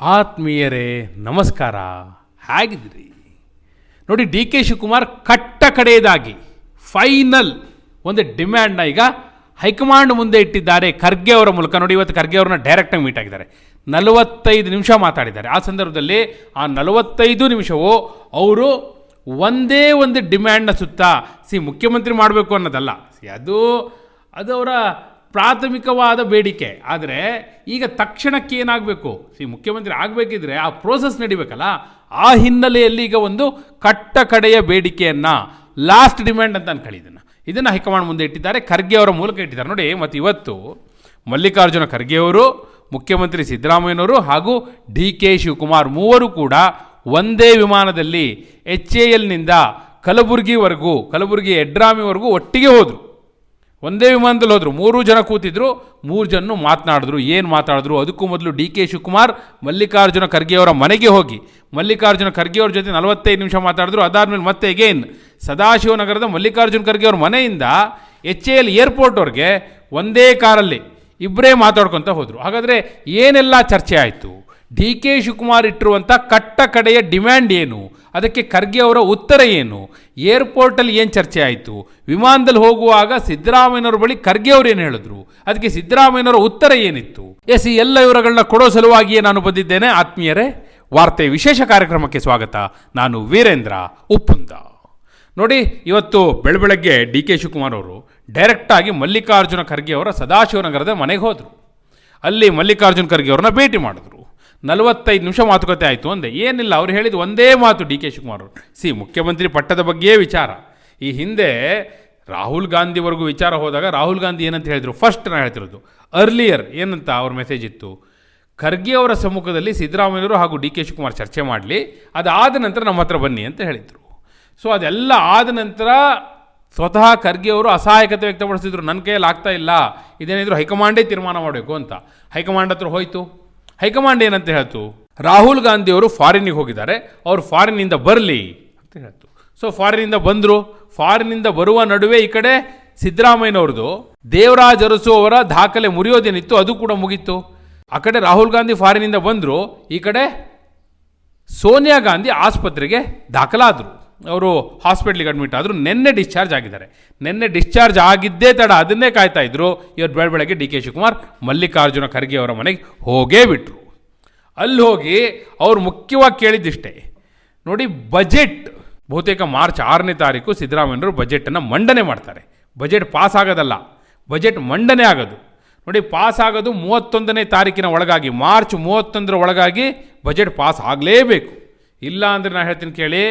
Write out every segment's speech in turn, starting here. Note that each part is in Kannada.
ಆತ್ಮೀಯರೇ, ನಮಸ್ಕಾರ. ಹೇಗಿದ್ದೀರಿ ನೋಡಿ, ಡಿ ಕೆ ಶಿವಕುಮಾರ್ ಕಟ್ಟ ಕಡೆಯದಾಗಿ, ಫೈನಲ್ ಒಂದು ಡಿಮ್ಯಾಂಡ್ನ ಈಗ ಹೈಕಮಾಂಡ್ ಮುಂದೆ ಇಟ್ಟಿದ್ದಾರೆ ಖರ್ಗೆ ಅವರ ಮೂಲಕ. ನೋಡಿ, ಇವತ್ತು ಖರ್ಗೆ ಅವ್ರನ್ನ ಡೈರೆಕ್ಟಾಗಿ ಮೀಟ್ ಆಗಿದ್ದಾರೆ. ನಲವತ್ತೈದು ನಿಮಿಷ ಮಾತಾಡಿದ್ದಾರೆ. ಆ ಸಂದರ್ಭದಲ್ಲಿ ಆ ನಲವತ್ತೈದು ನಿಮಿಷವು ಅವರು ಒಂದೇ ಒಂದು ಡಿಮ್ಯಾಂಡ್ನ ಸುತ್ತ ಸಿ ಮುಖ್ಯಮಂತ್ರಿ ಮಾಡಬೇಕು ಅನ್ನೋದಲ್ಲ. ಸಿ ಅದು ಅದು ಅವರ ಪ್ರಾಥಮಿಕವಾದ ಬೇಡಿಕೆ. ಆದರೆ ಈಗ ತಕ್ಷಣಕ್ಕೆ ಏನಾಗಬೇಕು? ಸಿ ಮುಖ್ಯಮಂತ್ರಿ ಆಗಬೇಕಿದ್ರೆ ಆ ಪ್ರೋಸೆಸ್ ನಡಿಬೇಕಲ್ಲ? ಆ ಹಿನ್ನೆಲೆಯಲ್ಲಿ ಈಗ ಒಂದು ಕಟ್ಟ ಕಡೆಯ ಬೇಡಿಕೆಯನ್ನು ಲಾಸ್ಟ್ ಡಿಮ್ಯಾಂಡ್ ಅಂತ ಅನ್ಕೊಳ್ಳಿ ಇದನ್ನು ಇದನ್ನು ಹೈಕಮಾಂಡ್ ಮುಂದೆ ಇಟ್ಟಿದ್ದಾರೆ. ಖರ್ಗೆ ಅವರ ಮೂಲಕ ಇಟ್ಟಿದ್ದಾರೆ. ನೋಡಿ, ಮತ್ತು ಇವತ್ತು ಮಲ್ಲಿಕಾರ್ಜುನ ಖರ್ಗೆಯವರು ಮುಖ್ಯಮಂತ್ರಿ ಸಿದ್ದರಾಮಯ್ಯನವರು ಹಾಗೂ ಡಿ ಕೆ ಶಿವಕುಮಾರ್ ಮೂವರು ಕೂಡ ಒಂದೇ ವಿಮಾನದಲ್ಲಿ ಎಚ್ ಎ ಎಲ್ನಿಂದ ಕಲಬುರಗಿವರೆಗೂ, ಕಲಬುರಗಿ ಎಡ್ರಾಮಿವರೆಗೂ ಒಟ್ಟಿಗೆ ಹೋದರು. ಒಂದೇ ವಿಮಾನದಲ್ಲಿ ಹೋದರು, ಮೂರು ಜನ ಕೂತಿದ್ರು, ಮೂರು ಜನ ಮಾತನಾಡಿದ್ರು. ಏನು ಮಾತಾಡಿದ್ರು ಅದಕ್ಕೂ ಮೊದಲು ಡಿ ಕೆ ಶಿವಕುಮಾರ್, ಮಲ್ಲಿಕಾರ್ಜುನ ಖರ್ಗೆ ಅವರ ಮನೆಗೆ ಹೋಗಿ. ಮಲ್ಲಿಕಾರ್ಜುನ ಖರ್ಗೆ ಅವ್ರ ಜೊತೆ ನಲವತ್ತೈದು ನಿಮಿಷ ಮಾತಾಡಿದ್ರು ಅದಾದಮೇಲೆ ಮತ್ತೆ ಎಗೇನ್ ಸದಾಶಿವನಗರದ ಮಲ್ಲಿಕಾರ್ಜುನ ಖರ್ಗೆ ಅವ್ರ ಮನೆಯಿಂದ ಎಚ್ ಎ ಎಲ್ ಏರ್ಪೋರ್ಟ್ವರೆಗೆ ಒಂದೇ ಕಾರಲ್ಲಿ ಇಬ್ಬರೇ ಮಾತಾಡ್ಕೊತ ಹೋದರು. ಹಾಗಾದರೆ ಏನೆಲ್ಲ ಚರ್ಚೆ ಆಯಿತು? ಡಿ ಕೆ ಶಿವಕುಮಾರ್ ಇಟ್ಟಿರುವಂಥ ಕಟ್ಟ ಕಡೆಯ ಡಿಮ್ಯಾಂಡ್ ಏನು? ಅದಕ್ಕೆ ಖರ್ಗೆ ಅವರ ಉತ್ತರ ಏನು? ಏರ್ಪೋರ್ಟಲ್ಲಿ ಏನು ಚರ್ಚೆ ಆಯಿತು? ವಿಮಾನದಲ್ಲಿ ಹೋಗುವಾಗ ಸಿದ್ದರಾಮಯ್ಯನವ್ರ ಬಳಿ ಖರ್ಗೆ ಅವ್ರು ಏನು ಹೇಳಿದ್ರು? ಅದಕ್ಕೆ ಸಿದ್ದರಾಮಯ್ಯನವರ ಉತ್ತರ ಏನಿತ್ತು? ಎಸ್, ಈ ಎಲ್ಲ ವಿವರಗಳನ್ನ ಕೊಡೋ ಸಲುವಾಗಿಯೇ ನಾನು ಬಂದಿದ್ದೇನೆ. ಆತ್ಮೀಯರೇ, ವಾರ್ತೆ ವಿಶೇಷ ಕಾರ್ಯಕ್ರಮಕ್ಕೆ ಸ್ವಾಗತ. ನಾನು ವೀರೇಂದ್ರ ಉಪ್ಪುಂದ. ನೋಡಿ, ಇವತ್ತು ಬೆಳಬೆಳಗ್ಗೆ ಡಿ ಕೆ ಶಿವಕುಮಾರ್ ಅವರು ಡೈರೆಕ್ಟಾಗಿ ಮಲ್ಲಿಕಾರ್ಜುನ ಖರ್ಗೆ ಅವರ ಸದಾಶಿವನಗರದ ಮನೆಗೆ ಹೋದರು. ಅಲ್ಲಿ ಮಲ್ಲಿಕಾರ್ಜುನ ಖರ್ಗೆ ಅವ್ರನ್ನ ಭೇಟಿ ಮಾಡಿದ್ರು. ನಲವತ್ತೈದು ನಿಮಿಷ ಮಾತುಕತೆ ಆಯಿತು ಅಂದೆ. ಏನಿಲ್ಲ, ಅವ್ರು ಹೇಳಿದ ಒಂದೇ ಮಾತು ಡಿ ಕೆ ಶಿವಕುಮಾರ್ ಅವರು. ಸಿ, ಮುಖ್ಯಮಂತ್ರಿ ಪಟ್ಟದ ಬಗ್ಗೆಯೇ ವಿಚಾರ. ಈ ಹಿಂದೆ ರಾಹುಲ್ ಗಾಂಧಿವರೆಗೂ ವಿಚಾರ ಹೋದಾಗ ರಾಹುಲ್ ಗಾಂಧಿ ಏನಂತ ಹೇಳಿದರು? ಫಸ್ಟ್ ನಾನು ಹೇಳ್ತಿರೋದು ಅರ್ಲಿಯರ್ ಏನಂತ ಅವ್ರ ಮೆಸೇಜ್ ಇತ್ತು? ಖರ್ಗೆ ಅವರ ಸಮ್ಮುಖದಲ್ಲಿ ಸಿದ್ದರಾಮಯ್ಯವರು ಹಾಗೂ ಡಿ ಕೆ ಶಿವಕುಮಾರ್ ಚರ್ಚೆ ಮಾಡಲಿ, ಅದಾದ ನಂತರ ನಮ್ಮ ಹತ್ರ ಬನ್ನಿ ಅಂತ ಹೇಳಿದರು. ಸೊ ಅದೆಲ್ಲ ಆದ ನಂತರ ಸ್ವತಃ ಖರ್ಗೆ ಅವರು ಅಸಹಾಯಕತೆ ವ್ಯಕ್ತಪಡಿಸಿದ್ರು ನನ್ನ ಕೈಯಲ್ಲಿ ಆಗ್ತಾ ಇಲ್ಲ, ಇದೇನಿದ್ರು ಹೈಕಮಾಂಡೇ ತೀರ್ಮಾನ ಮಾಡಬೇಕು ಅಂತ. ಹೈಕಮಾಂಡ್ ಹತ್ರ ಹೋಯಿತು. ಹೈಕಮಾಂಡ್ ಏನಂತ ಹೇಳ್ತು? ರಾಹುಲ್ ಗಾಂಧಿ ಅವರು ಫಾರಿನಿಗೆ ಹೋಗಿದ್ದಾರೆ. ಅವ್ರು ಫಾರಿನಿಂದ ಬರಲಿ ಅಂತ ಹೇಳ್ತು. ಸೊ ಫಾರಿನಿಂದ ಬಂದರು. ಫಾರಿನಿಂದ ಬರುವ ನಡುವೆ ಈ ಕಡೆ ಸಿದ್ದರಾಮಯ್ಯನವ್ರದ್ದು ದೇವರಾಜ್ ಅರಸು ಅವರ ದಾಖಲೆ ಮುರಿಯೋದೇನಿತ್ತು, ಅದು ಕೂಡ ಮುಗೀತು. ಆ ಕಡೆ ರಾಹುಲ್ ಗಾಂಧಿ ಫಾರಿನಿಂದ ಬಂದರು. ಈ ಕಡೆ ಸೋನಿಯಾ ಗಾಂಧಿ ಆಸ್ಪತ್ರೆಗೆ ದಾಖಲಾದರು. ಅವರು ಹಾಸ್ಪಿಟ್ಲಿಗೆ ಅಡ್ಮಿಟ್ ಆದರು, ನಿನ್ನೆ ಡಿಸ್ಚಾರ್ಜ್ ಆಗಿದ್ದಾರೆ. ನಿನ್ನೆ ಡಿಸ್ಚಾರ್ಜ್ ಆಗಿದ್ದೇ ತಡ, ಅದನ್ನೇ ಕಾಯ್ತಾ ಇದ್ದರು ಇವತ್ತು ಬೆಳ ಬೆಳಗ್ಗೆ ಡಿ ಕೆ ಶಿವಕುಮಾರ್, ಮಲ್ಲಿಕಾರ್ಜುನ ಖರ್ಗೆ ಅವರ ಮನೆಗೆ ಹೋಗೇ ಬಿಟ್ಟರು ಅಲ್ಲಿ ಹೋಗಿ ಅವ್ರು ಮುಖ್ಯವಾಗಿ ಕೇಳಿದ್ದಿಷ್ಟೇ, ನೋಡಿ ಬಜೆಟ್ ಬಹುತೇಕ ಮಾರ್ಚ್ ಆರನೇ ತಾರೀಕು ಸಿದ್ದರಾಮಯ್ಯರು ಬಜೆಟನ್ನು ಮಂಡನೆ ಮಾಡ್ತಾರೆ. ಬಜೆಟ್ ಪಾಸ್ ಆಗೋದಲ್ಲ ಬಜೆಟ್ ಮಂಡನೆ ಆಗೋದು. ನೋಡಿ ಪಾಸ್ ಆಗೋದು ಮೂವತ್ತೊಂದನೇ ತಾರೀಕಿನ ಒಳಗಾಗಿ, ಮಾರ್ಚ್ ಮೂವತ್ತೊಂದರ ಒಳಗಾಗಿ ಬಜೆಟ್ ಪಾಸ್ ಆಗಲೇಬೇಕು. ಇಲ್ಲ ಅಂದರೆ ನಾನು ಹೇಳ್ತೀನಿ ಕೇಳಿ,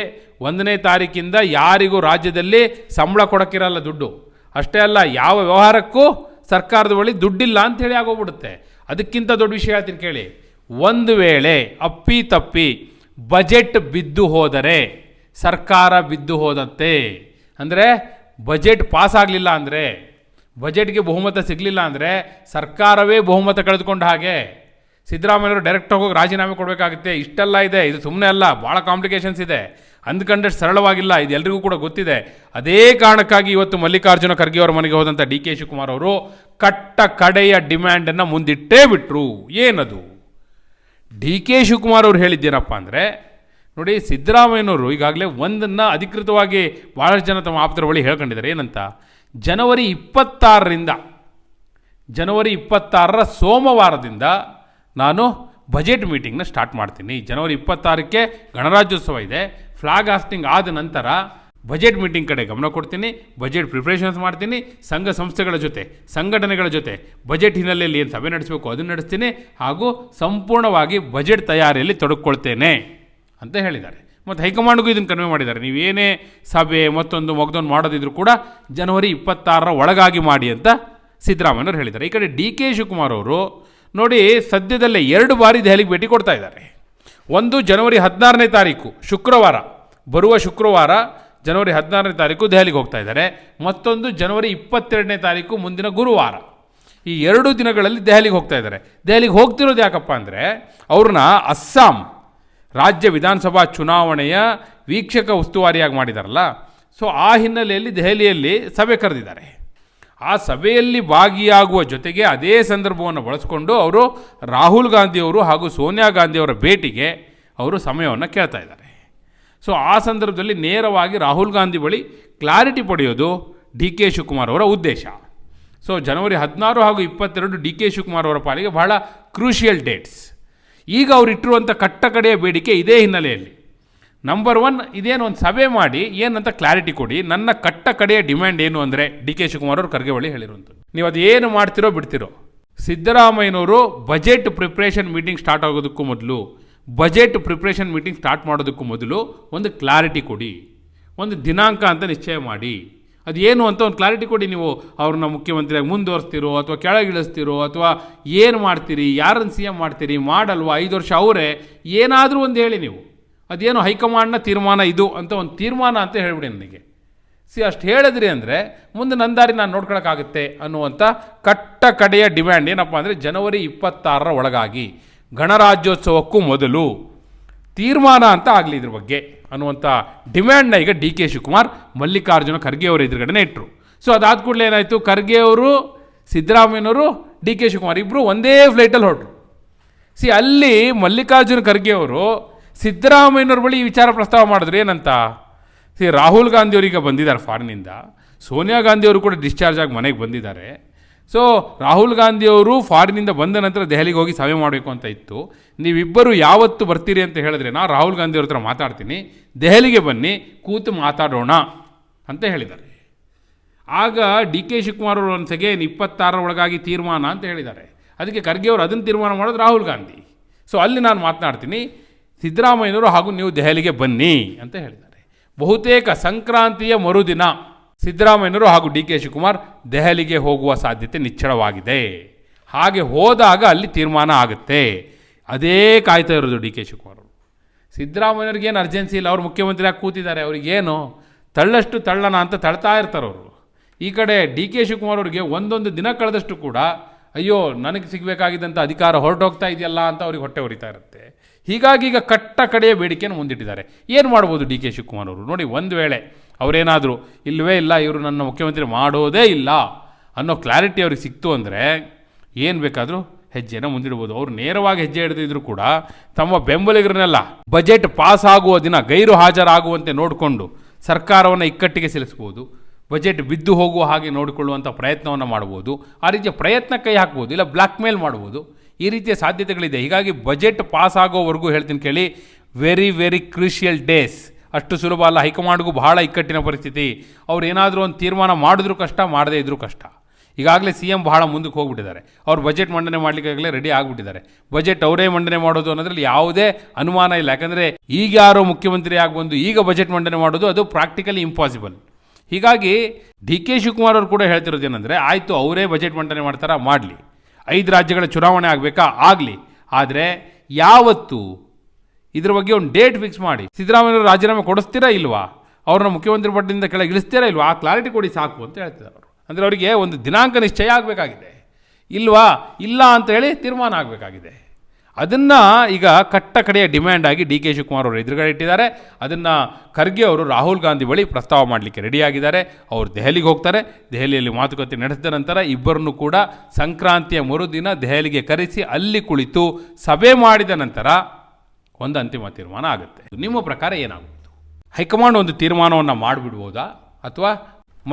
ಒಂದನೇ ತಾರೀಕಿಂದ ಯಾರಿಗೂ ರಾಜ್ಯದಲ್ಲಿ ಸಂಬಳ ಕೊಡೋಕ್ಕಿರಲ್ಲ ದುಡ್ಡು. ಅಷ್ಟೇ ಅಲ್ಲ, ಯಾವ ವ್ಯವಹಾರಕ್ಕೂ ಸರ್ಕಾರದ ಬಳಿ ದುಡ್ಡಿಲ್ಲ ಅಂಥೇಳಿ ಆಗೋಗ್ಬಿಡುತ್ತೆ. ಅದಕ್ಕಿಂತ ದೊಡ್ಡ ವಿಷಯ ಹೇಳ್ತೀನಿ ಕೇಳಿ, ಒಂದು ವೇಳೆ ಅಪ್ಪಿ ತಪ್ಪಿ ಬಜೆಟ್ ಬಿದ್ದು ಹೋದರೆ, ಸರ್ಕಾರ ಬಿದ್ದು ಹೋದಂತೆ, ಅಂದರೆ ಬಜೆಟ್ ಪಾಸ್ ಆಗಲಿಲ್ಲ ಅಂದರೆ, ಬಜೆಟ್ಗೆ ಬಹುಮತ ಸಿಗಲಿಲ್ಲ ಅಂದರೆ ಸರ್ಕಾರವೇ ಬಹುಮತ ಕಳೆದುಕೊಂಡ ಹಾಗೆ ಸಿದ್ದರಾಮಯ್ಯವರು ಡೈರೆಕ್ಟ್ ಹೋಗಿ ರಾಜೀನಾಮೆ ಕೊಡಬೇಕಾಗುತ್ತೆ. ಇಷ್ಟೆಲ್ಲ ಇದೆ. ಇದು ಸುಮ್ಮನೆ ಅಲ್ಲ ಭಾಳ ಕಾಂಪ್ಲಿಕೇಶನ್ಸ್ ಇದೆ. ಅಂದ್ಕಂಡಷ್ಟು ಸರಳವಾಗಿಲ್ಲ, ಇದು ಎಲ್ರಿಗೂ ಕೂಡ ಗೊತ್ತಿದೆ. ಅದೇ ಕಾರಣಕ್ಕಾಗಿ ಇವತ್ತು ಮಲ್ಲಿಕಾರ್ಜುನ ಖರ್ಗೆ ಅವರ ಮನೆಗೆ ಹೋದಂಥ ಡಿ ಕೆ ಶಿವಕುಮಾರ್ ಅವರು ಕಟ್ಟ ಕಡೆಯ ಡಿಮ್ಯಾಂಡನ್ನು ಮುಂದಿಟ್ಟೇ ಬಿಟ್ಟರು ಏನದು? ಡಿ ಕೆ ಶಿವಕುಮಾರ್ ಅವರು ಹೇಳಿದ್ದೇನಪ್ಪ ಅಂದರೆ, ನೋಡಿ ಸಿದ್ದರಾಮಯ್ಯನವರು ಈಗಾಗಲೇ ಒಂದನ್ನು ಅಧಿಕೃತವಾಗಿ ಭಾಳಷ್ಟು ಜನ ತಮ್ಮ ಆಪ್ತರ ಬಳಿ ಹೇಳ್ಕೊಂಡಿದ್ದಾರೆ. ಏನಂತ? ಜನವರಿ ಇಪ್ಪತ್ತಾರರಿಂದ, ಜನವರಿ ಇಪ್ಪತ್ತಾರರ ಸೋಮವಾರದಿಂದ ನಾನು ಬಜೆಟ್ ಮೀಟಿಂಗ್ನ ಸ್ಟಾರ್ಟ್ ಮಾಡ್ತೀನಿ. ಜನವರಿ ಇಪ್ಪತ್ತಾರಕ್ಕೆ ಗಣರಾಜ್ಯೋತ್ಸವ ಇದೆ. ಫ್ಲಾಗ್ ಹಾಸ್ಟಿಂಗ್ ಆದ ನಂತರ ಬಜೆಟ್ ಮೀಟಿಂಗ್ ಕಡೆ ಗಮನ ಕೊಡ್ತೀನಿ. ಬಜೆಟ್ ಪ್ರಿಪ್ರೇಷನ್ಸ್ ಮಾಡ್ತೀನಿ. ಸಂಘ ಸಂಸ್ಥೆಗಳ ಜೊತೆ, ಸಂಘಟನೆಗಳ ಜೊತೆ ಬಜೆಟ್ ಹಿನ್ನೆಲೆಯಲ್ಲಿ ಏನು ಸಭೆ ನಡೆಸಬೇಕು ಅದನ್ನು ನಡೆಸ್ತೀನಿ. ಹಾಗೂ ಸಂಪೂರ್ಣವಾಗಿ ಬಜೆಟ್ ತಯಾರಿಯಲ್ಲಿ ತೊಡಗಿಕೊಳ್ತೇನೆ ಅಂತ ಹೇಳಿದ್ದಾರೆ. ಮತ್ತು ಹೈಕಮಾಂಡ್ಗೂ ಇದನ್ನು ಕನ್ವೆ ಮಾಡಿದ್ದಾರೆ. ನೀವೇನೇ ಸಭೆ ಮತ್ತೊಂದು ಮಗದೊಂದು ಮಾಡೋದಿದ್ರು ಕೂಡ ಜನವರಿ ಇಪ್ಪತ್ತಾರರ ಒಳಗಾಗಿ ಮಾಡಿ ಅಂತ ಸಿದ್ದರಾಮಯ್ಯವರು ಹೇಳಿದ್ದಾರೆ. ಈ ಕಡೆ ಡಿ ಕೆ ಶಿವಕುಮಾರ್ ಅವರು ನೋಡಿ ಸದ್ಯದಲ್ಲೇ ಎರಡು ಬಾರಿ ದೆಹಲಿಗೆ ಭೇಟಿ ಕೊಡ್ತಾ ಇದ್ದಾರೆ. ಒಂದು ಜನವರಿ ಹದಿನಾರನೇ ತಾರೀಕು, ಶುಕ್ರವಾರ, ಬರುವ ಶುಕ್ರವಾರ ಜನವರಿ ಹದಿನಾರನೇ ತಾರೀಕು ದೆಹಲಿಗೆ ಹೋಗ್ತಾ ಇದ್ದಾರೆ. ಮತ್ತೊಂದು ಜನವರಿ ಇಪ್ಪತ್ತೆರಡನೇ ತಾರೀಕು ಮುಂದಿನ ಗುರುವಾರ. ಈ ಎರಡು ದಿನಗಳಲ್ಲಿ ದೆಹಲಿಗೆ ಹೋಗ್ತಾ ಇದ್ದಾರೆ. ದೆಹಲಿಗೆ ಹೋಗ್ತಿರೋದು ಯಾಕಪ್ಪ ಅಂದರೆ ಅವ್ರನ್ನ ಅಸ್ಸಾಂ ರಾಜ್ಯ ವಿಧಾನಸಭಾ ಚುನಾವಣೆಯ ವೀಕ್ಷಕ ಉಸ್ತುವಾರಿಯಾಗಿ ಮಾಡಿದಾರಲ್ಲ. ಸೊ ಆ ಹಿನ್ನೆಲೆಯಲ್ಲಿ ದೆಹಲಿಯಲ್ಲಿ ಸಭೆ ಕರೆದಿದ್ದಾರೆ. ಆ ಸಭೆಯಲ್ಲಿ ಭಾಗಿಯಾಗುವ ಜೊತೆಗೆ ಅದೇ ಸಂದರ್ಭವನ್ನು ಬಳಸಿಕೊಂಡು ಅವರು ರಾಹುಲ್ ಗಾಂಧಿಯವರು ಹಾಗೂ ಸೋನಿಯಾ ಗಾಂಧಿಯವರ ಭೇಟಿಗೆ ಅವರು ಸಮಯವನ್ನು ಕೇಳ್ತಾ ಇದ್ದಾರೆ. ಸೊ ಆ ಸಂದರ್ಭದಲ್ಲಿ ನೇರವಾಗಿ ರಾಹುಲ್ ಗಾಂಧಿ ಬಳಿ ಕ್ಲಾರಿಟಿ ಪಡೆಯೋದು ಡಿ ಕೆ ಶಿವಕುಮಾರ್ ಅವರ ಉದ್ದೇಶ. ಸೊ ಜನವರಿ ಹದಿನಾರು ಹಾಗೂ ಇಪ್ಪತ್ತೆರಡು ಡಿ ಕೆ ಶಿವಕುಮಾರ್ ಅವರ ಪಾಲಿಗೆ ಬಹಳ ಕ್ರೂಷಿಯಲ್ ಡೇಟ್ಸ್ ಈಗ ಅವರು ಇಟ್ಟಿರುವಂಥ ಕಟ್ಟಕಡೆಯ ಬೇಡಿಕೆ ಇದೇ ಹಿನ್ನೆಲೆಯಲ್ಲಿ. ನಂಬರ್ ಒನ್ ಇದೇನು ಒಂದು ಸಭೆ ಮಾಡಿ ಏನಂತ ಕ್ಲಾರಿಟಿ ಕೊಡಿ. ನನ್ನ ಕಟ್ಟ ಕಡೆಯ ಡಿಮ್ಯಾಂಡ್ ಏನು ಅಂದರೆ ಡಿ ಕೆ ಶಿವಕುಮಾರ್ ಅವರು ಕರ್ಗೆ ಬಳಿ ಹೇಳಿರುವಂಥದ್ದು. ನೀವು ಅದು ಏನು ಮಾಡ್ತಿರೋ ಬಿಡ್ತಿರೋ. ಸಿದ್ದರಾಮಯ್ಯನವರು ಬಜೆಟ್ ಪ್ರಿಪ್ರೇಷನ್ ಮೀಟಿಂಗ್ ಸ್ಟಾರ್ಟ್ ಆಗೋದಕ್ಕೂ ಮೊದಲು ಬಜೆಟ್ ಪ್ರಿಪ್ರೇಷನ್ ಮೀಟಿಂಗ್ ಸ್ಟಾರ್ಟ್ ಮಾಡೋದಕ್ಕೂ ಮೊದಲು ಒಂದು ಕ್ಲಾರಿಟಿ ಕೊಡಿ. ಒಂದು ದಿನಾಂಕ ಅಂತ ನಿಶ್ಚಯ ಮಾಡಿ. ಅದು ಏನು ಅಂತ ಒಂದು ಕ್ಲಾರಿಟಿ ಕೊಡಿ ನೀವು. ಅವ್ರನ್ನ ಮುಖ್ಯಮಂತ್ರಿಯಾಗಿ ಮುಂದುವರಿಸ್ತಿರೋ ಅಥವಾ ಕೆಳಗಿಳಿಸ್ತಿರೋ ಅಥವಾ ಏನು ಮಾಡ್ತೀರಿ, ಯಾರನ್ನು ಸಿ ಎಂ ಮಾಡ್ತೀರಿ, ಮಾಡಲ್ವಾ? ಐದು ವರ್ಷ ಅವರೇ. ಏನಾದರೂ ಒಂದು ಹೇಳಿ ನೀವು. ಅದೇನು ಹೈಕಮಾಂಡ್ನ ತೀರ್ಮಾನ ಇದು ಅಂತ ಒಂದು ತೀರ್ಮಾನ ಅಂತ ಹೇಳಿಬಿಡಿ ನನಗೆ. ಸಿ, ಅಷ್ಟು ಹೇಳಿದ್ರಿ ಅಂದರೆ ಮುಂದೆ ನಂದಾರಿ ದಾರಿ ನಾನು ನೋಡ್ಕೊಳಕ್ಕಾಗುತ್ತೆ ಅನ್ನುವಂಥ ಕಟ್ಟ ಕಡೆಯ ಡಿಮ್ಯಾಂಡ್ ಏನಪ್ಪ ಅಂದರೆ ಜನವರಿ ಇಪ್ಪತ್ತಾರರ ಒಳಗಾಗಿ ಗಣರಾಜ್ಯೋತ್ಸವಕ್ಕೂ ಮೊದಲು ತೀರ್ಮಾನ ಅಂತ ಆಗಲಿ ಇದ್ರ ಬಗ್ಗೆ ಅನ್ನುವಂಥ ಡಿಮ್ಯಾಂಡ್ನ ಈಗ ಡಿ ಕೆ ಶಿವಕುಮಾರ್ ಮಲ್ಲಿಕಾರ್ಜುನ ಖರ್ಗೆ ಅವರು ಎದುರುಗಡೆನೇ ಇಟ್ಟರು ಸೊ ಅದಾದ ಕೂಡಲೇ ಏನಾಯಿತು? ಖರ್ಗೆ ಅವರು, ಸಿದ್ದರಾಮಯ್ಯನವರು, ಡಿ ಕೆ ಶಿವಕುಮಾರ್ ಇಬ್ಬರು ಒಂದೇ ಫ್ಲೈಟಲ್ಲಿ ಹೊರಟರು. ಸಿ, ಅಲ್ಲಿ ಮಲ್ಲಿಕಾರ್ಜುನ ಖರ್ಗೆ ಅವರು ಸಿದ್ದರಾಮಯ್ಯನವ್ರ ಬಳಿ ವಿಚಾರ ಪ್ರಸ್ತಾವ ಮಾಡಿದ್ರು ಏನಂತ? ಸಿ, ರಾಹುಲ್ ಗಾಂಧಿ ಅವರಿಗೆ ಬಂದಿದ್ದಾರೆ ಫಾರಿನಿಂದ ಸೋನಿಯಾ ಗಾಂಧಿ ಅವರು ಕೂಡ ಡಿಸ್ಚಾರ್ಜ್ ಆಗಿ ಮನೆಗೆ ಬಂದಿದ್ದಾರೆ. ಸೊ, ರಾಹುಲ್ ಗಾಂಧಿಯವರು ಫಾರಿನಿಂದ ಬಂದ ನಂತರ ದೆಹಲಿಗೆ ಹೋಗಿ ಸಭೆ ಮಾಡಬೇಕು ಅಂತ ಇತ್ತು. ನೀವಿಬ್ಬರು ಯಾವತ್ತು ಬರ್ತೀರಿ ಅಂತ ಹೇಳಿದ್ರೆ ನಾ ರಾಹುಲ್ ಗಾಂಧಿ ಅವ್ರ ಹತ್ರ ಮಾತಾಡ್ತೀನಿ. ದೆಹಲಿಗೆ ಬನ್ನಿ, ಕೂತು ಮಾತಾಡೋಣ ಅಂತ ಹೇಳಿದ್ದಾರೆ. ಆಗ ಡಿ ಕೆ ಶಿವಕುಮಾರ್ ಅವರು ಒಂದು ಸೆಕೆಂಡ್ ಇಪ್ಪತ್ತಾರರ ಒಳಗಾಗಿ ತೀರ್ಮಾನ ಅಂತ ಹೇಳಿದ್ದಾರೆ. ಅದಕ್ಕೆ ಖರ್ಗೆ ಅವರು ಅದನ್ನು ತೀರ್ಮಾನ ಮಾಡೋದು ರಾಹುಲ್ ಗಾಂಧಿ. ಸೊ, ಅಲ್ಲಿ ನಾನು ಮಾತನಾಡ್ತೀನಿ. ಸಿದ್ದರಾಮಯ್ಯನವರು ಹಾಗೂ ನೀವು ದೆಹಲಿಗೆ ಬನ್ನಿ ಅಂತ ಹೇಳಿದ್ದಾರೆ. ಬಹುತೇಕ ಸಂಕ್ರಾಂತಿಯ ಮರುದಿನ ಸಿದ್ದರಾಮಯ್ಯನವರು ಹಾಗೂ ಡಿ ಕೆ ಶಿವಕುಮಾರ್ ದೆಹಲಿಗೆ ಹೋಗುವ ಸಾಧ್ಯತೆ ನಿಚ್ಚಳವಾಗಿದೆ. ಹಾಗೆ ಹೋದಾಗ ಅಲ್ಲಿ ತೀರ್ಮಾನ ಆಗುತ್ತೆ. ಅದೇ ಕಾಯ್ತಾ ಇರೋದು ಡಿ ಕೆ ಶಿವಕುಮಾರ್ ಅವರು. ಸಿದ್ದರಾಮಯ್ಯವ್ರಿಗೆ ಏನು ಅರ್ಜೆನ್ಸಿ ಇಲ್ಲ, ಅವ್ರು ಮುಖ್ಯಮಂತ್ರಿಯಾಗಿ ಕೂತಿದ್ದಾರೆ, ಅವ್ರಿಗೇನು ತಳ್ಳಷ್ಟು ತಳ್ಳಣ ಅಂತ ತಳ್ತಾ ಇರ್ತಾರೆ ಅವರು. ಈ ಕಡೆ ಡಿ ಕೆ ಶಿವಕುಮಾರ್ ಅವರಿಗೆ ಒಂದೊಂದು ದಿನ ಕಳೆದಷ್ಟು ಕೂಡ, ಅಯ್ಯೋ, ನನಗೆ ಸಿಗಬೇಕಾಗಿದ್ದಂಥ ಅಧಿಕಾರ ಹೊರಟೋಗ್ತಾ ಇದೆಯಲ್ಲ ಅಂತ ಅವ್ರಿಗೆ ಹೊಟ್ಟೆ ಹೊರಿತಾ ಇರುತ್ತೆ. ಹೀಗಾಗಿ ಈಗ ಕಟ್ಟ ಕಡೆಯ ಬೇಡಿಕೆಯನ್ನು ಮುಂದಿಟ್ಟಿದ್ದಾರೆ. ಏನು ಮಾಡ್ಬೋದು ಡಿ ಕೆ ಶಿವಕುಮಾರ್ ಅವರು? ನೋಡಿ, ಒಂದು ವೇಳೆ ಅವರೇನಾದರೂ, ಇಲ್ಲವೇ ಇಲ್ಲ, ಇವರು ನನ್ನ ಮುಖ್ಯಮಂತ್ರಿ ಮಾಡೋದೇ ಇಲ್ಲ ಅನ್ನೋ ಕ್ಲಾರಿಟಿ ಅವ್ರಿಗೆ ಸಿಕ್ತು ಅಂದರೆ ಏನು ಬೇಕಾದರೂ ಹೆಜ್ಜೆನ ಮುಂದಿಡ್ಬೋದು. ಅವರು ನೇರವಾಗಿ ಹೆಜ್ಜೆ ಹಿಡಿದಿದ್ರು ಕೂಡ ತಮ್ಮ ಬೆಂಬಲಿಗರನ್ನೆಲ್ಲ ಬಜೆಟ್ ಪಾಸ್ ಆಗುವ ದಿನ, ಗೈರು ಹಾಜರಾಗುವಂತೆ ನೋಡಿಕೊಂಡು ಸರ್ಕಾರವನ್ನು ಇಕ್ಕಟ್ಟಿಗೆ ಸಿಲಿಸ್ಬೋದು. ಬಜೆಟ್ ಬಿದ್ದು ಹೋಗುವ ಹಾಗೆ ನೋಡಿಕೊಳ್ಳುವಂಥ ಪ್ರಯತ್ನವನ್ನು ಮಾಡ್ಬೋದು. ಆ ರೀತಿಯ ಪ್ರಯತ್ನ ಕೈ ಹಾಕ್ಬೋದು, ಇಲ್ಲ ಬ್ಲ್ಯಾಕ್ ಮೇಲ್ ಮಾಡ್ಬೋದು. ಈ ರೀತಿಯ ಸಾಧ್ಯತೆಗಳಿದೆ. ಹೀಗಾಗಿ ಬಜೆಟ್ ಪಾಸ್ ಆಗೋವರೆಗೂ ಹೇಳ್ತೀನಿ ಕೇಳಿ ವೆರಿ ವೆರಿ ಕ್ರೂಷಿಯಲ್ ಡೇಸ್ ಅಷ್ಟು ಸುಲಭ ಅಲ್ಲ. ಹೈಕಮಾಂಡ್ಗೂ ಬಹಳ ಇಕ್ಕಟ್ಟಿನ ಪರಿಸ್ಥಿತಿ. ಅವ್ರು ಏನಾದರೂ ಒಂದು ತೀರ್ಮಾನ ಮಾಡಿದ್ರೂ ಕಷ್ಟ, ಮಾಡದೇ ಇದ್ರೂ ಕಷ್ಟ. ಈಗಾಗಲೇ ಸಿ ಎಂ ಬಹಳ ಮುಂದಕ್ಕೆ ಹೋಗ್ಬಿಟ್ಟಿದ್ದಾರೆ. ಅವ್ರು ಬಜೆಟ್ ಮಂಡನೆ ಮಾಡಲಿಕ್ಕಾಗಲೇ ರೆಡಿ ಆಗಿಬಿಟ್ಟಿದ್ದಾರೆ. ಬಜೆಟ್ ಅವರೇ ಮಂಡನೆ ಮಾಡೋದು ಅನ್ನೋದ್ರಲ್ಲಿ ಯಾವುದೇ ಅನುಮಾನ ಇಲ್ಲ. ಯಾಕಂದರೆ ಈಗ ಯಾರೋ ಮುಖ್ಯಮಂತ್ರಿ ಬಂದು ಈಗ ಬಜೆಟ್ ಮಂಡನೆ ಮಾಡೋದು ಅದು ಪ್ರಾಕ್ಟಿಕಲಿ ಇಂಪಾಸಿಬಲ್ ಹೀಗಾಗಿ ಡಿ ಕೆ ಶಿವಕುಮಾರ್ ಅವರು ಕೂಡ ಹೇಳ್ತಿರೋದು ಏನಂದರೆ, ಆಯಿತು, ಅವರೇ ಬಜೆಟ್ ಮಂಡನೆ ಮಾಡ್ತಾರಾ? ಮಾಡಲಿ. ಐದು ರಾಜ್ಯಗಳ ಚುನಾವಣೆ ಆಗಬೇಕಾ? ಆಗಲಿ. ಆದರೆ ಯಾವತ್ತು ಇದ್ರ ಬಗ್ಗೆ ಒಂದು ಡೇಟ್ ಫಿಕ್ಸ್ ಮಾಡಿ. ಸಿದ್ದರಾಮಯ್ಯ ರಾಜೀನಾಮೆ ಕೊಡಿಸ್ತೀರಾ ಇಲ್ವಾ? ಅವ್ರನ್ನ ಮುಖ್ಯಮಂತ್ರಿ ಪಟ್ಟದಿಂದ ಕೆಳಗೆ ಇಳಿಸ್ತೀರಾ ಇಲ್ವಾ? ಆ ಕ್ಲಾರಿಟಿ ಕೊಡಿ ಸಾಕು ಅಂತ ಹೇಳ್ತಿದ್ದಾರೆ ಅವರು. ಅಂದರೆ ಅವರಿಗೆ ಒಂದು ದಿನಾಂಕ ನಿಶ್ಚಯ ಆಗಬೇಕಾಗಿದೆ. ಇಲ್ವಾ? ಇಲ್ಲ ಅಂತ ಹೇಳಿ ತೀರ್ಮಾನ ಆಗಬೇಕಾಗಿದೆ. ಅದನ್ನು ಈಗ ಕಟ್ಟ ಕಡೆಯ ಡಿಮ್ಯಾಂಡ್ ಆಗಿ ಡಿ ಕೆ ಶಿವಕುಮಾರ್ ಅವರು ಎದುರುಗಡೆ ಇಟ್ಟಿದ್ದಾರೆ. ಅದನ್ನು ಖರ್ಗೆ ಅವರು ರಾಹುಲ್ ಗಾಂಧಿ ಬಳಿ ಪ್ರಸ್ತಾವ ಮಾಡಲಿಕ್ಕೆ ರೆಡಿಯಾಗಿದ್ದಾರೆ ಅವರು ದೆಹಲಿಗೆ ಹೋಗ್ತಾರೆ. ದೆಹಲಿಯಲ್ಲಿ ಮಾತುಕತೆ ನಡೆಸಿದ ನಂತರ ಇಬ್ಬರನ್ನು ಕೂಡ ಸಂಕ್ರಾಂತಿಯ ಮರುದಿನ ದೆಹಲಿಗೆ ಕರೆಸಿ ಅಲ್ಲಿ ಕುಳಿತು ಸಭೆ ಮಾಡಿದ ನಂತರ ಒಂದು ಅಂತಿಮ ತೀರ್ಮಾನ ಆಗುತ್ತೆ. ನಿಮ್ಮ ಪ್ರಕಾರ ಏನಾಗುತ್ತೆ ಹೈಕಮಾಂಡ್ ಒಂದು ತೀರ್ಮಾನವನ್ನು ಮಾಡಿಬಿಡ್ಬೋದಾ? ಅಥವಾ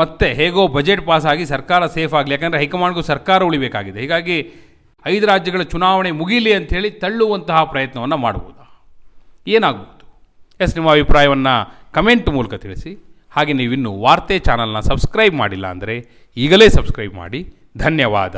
ಮತ್ತೆ ಹೇಗೋ ಬಜೆಟ್ ಪಾಸ್ ಆಗಿ ಸರ್ಕಾರ ಸೇಫ್ ಆಗಲಿ, ಯಾಕಂದರೆ ಹೈಕಮಾಂಡ್ಗೂ ಸರ್ಕಾರ ಉಳಿಬೇಕಾಗಿದೆ. ಹೀಗಾಗಿ ಐದು ರಾಜ್ಯಗಳ ಚುನಾವಣೆ ಮುಗೀಲಿ ಅಂಥೇಳಿ ತಳ್ಳುವಂತಹ ಪ್ರಯತ್ನವನ್ನು ಮಾಡ್ಬೋದಾ. ಏನಾಗ್ಬೋದು? ಎಸ್, ನಿಮ್ಮ ಅಭಿಪ್ರಾಯವನ್ನು ಕಮೆಂಟ್ ಮೂಲಕ ತಿಳಿಸಿ. ಹಾಗೆ ನೀವಿನ್ನೂ ವಾರ್ತೆ ಚಾನಲ್ನ ಸಬ್ಸ್ಕ್ರೈಬ್ ಮಾಡಿಲ್ಲ ಅಂದರೆ ಈಗಲೇ ಸಬ್ಸ್ಕ್ರೈಬ್ ಮಾಡಿ. ಧನ್ಯವಾದ.